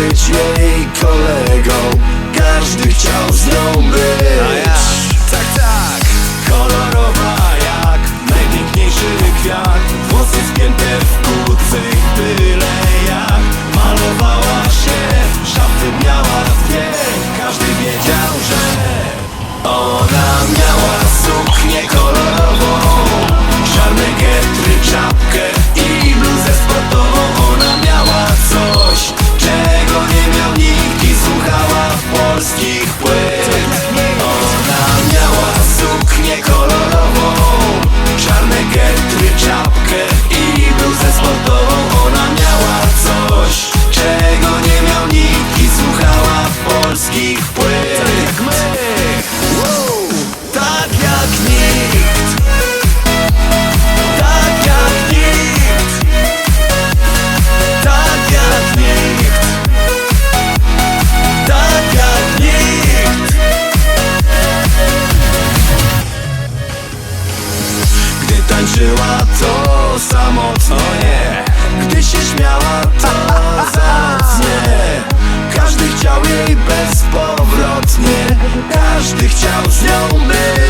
być jej kolegą. wpływ Ona miała suknię kolorową. żyła to samotnie Gdy się śmiała to zacnie. Każdy chciał jej bezpowrotnie. Każdy chciał z nią